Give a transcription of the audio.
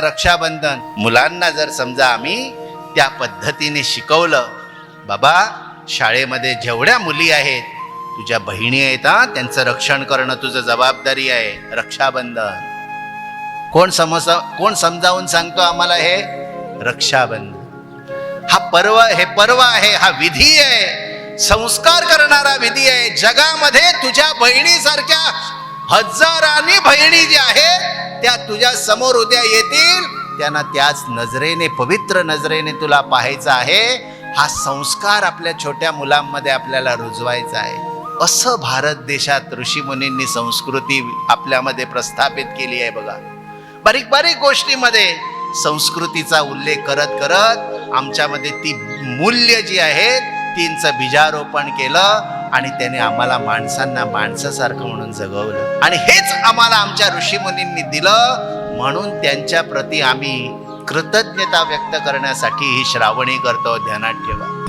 रक्षाबंधन. मुलांना जर समजा आम्ही त्या पद्धतीने शिकवलं बाबा शाळेमध्ये जेवढ्या मुली आहेत तुझ्या बहिणी आहेत त्यांचं रक्षण करणं तुझं जबाबदारी आहे रक्षाबंधन. कोण समज कोण समजावून सांगतो आम्हाला हे? रक्षाबंधन. हा पर्व हे पर्व आहे हा विधी आहे. संस्कार करणारा विधी आहे. जगामध्ये तुझ्या बहिणीसारख्या हजारांनी बहिणी ज्या आहेत त्या तुझ्या समोर उद्या येतील. त्यांना त्याच नजरेने पवित्र नजरेने तुला पाहायचं आहे. हा संस्कार आपल्या छोट्या मुलांमध्ये आपल्याला रुजवायचा आहे. असं भारत देशात ऋषीमुनींनी संस्कृती आपल्यामध्ये प्रस्थापित केली आहे बघा. बारीक बारीक गोष्टीमध्ये संस्कृतीचा उल्लेख करत करत आमच्यामध्ये ती मूल्य जी आहेत तींचं बीजारोपण केलं. आणि त्याने आम्हाला माणसांना माणसासारखं म्हणून जगवलं. आणि हेच आम्हाला आमच्या ऋषीमुनींनी दिलं. म्हणून त्यांच्या प्रती आम्ही कृतज्ञता व्यक्त करण्यासाठी ही श्रावणी करतो. ध्यानात ठेवा.